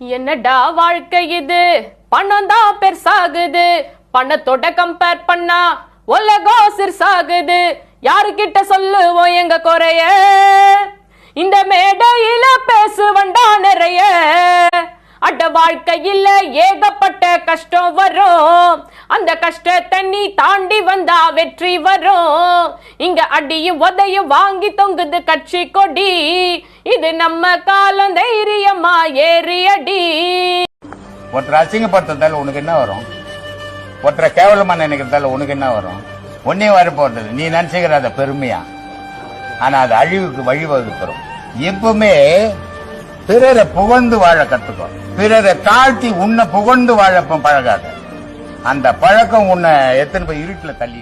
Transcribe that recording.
என்னடா வாழ்க்கை இது? பணம் தான் பெருசாகுது. பணத்தோட கம்பேர் பண்ணா உலகம் சிறுசாகுது. யாருக்கிட்ட சொல்லுவோம் எங்க குறைய? இந்த மேடையில பேசுவண்டா நிறைய. அட வாழ்க்கையில் ஏகப்பட்ட கஷ்டம் வரும். அந்த கஷ்டத்தை நீ தாண்டி வந்தா வெற்றி வரும். இங்க அடியும் உதையும் வாங்கி தொங்குது கட்சி கொடி. இது நம்ம காலம் தைரியமா ஏறியடி. ஒருத்தர் அசிங்கப்படுத்துறதால உனக்கு என்ன வரும்? ஒருத்தரை கேவலமா நினைக்கிறதால உனக்கு என்ன வரும்? ஒன்னே வர போறது நீ நினைச்சுக்கிற அதை பெருமையா? ஆனா அது அழிவுக்கு வழிவகுத்துரும். எப்பவுமே பிறரை புகழ்ந்து வாழ கத்துக்கோ பிறரை தாழ்த்தி உன்னை புகழ்ந்து வாழ பழகாத. அந்த பழக்கம் உன்னை எத்தனை போய் இருட்டில் தள்ளி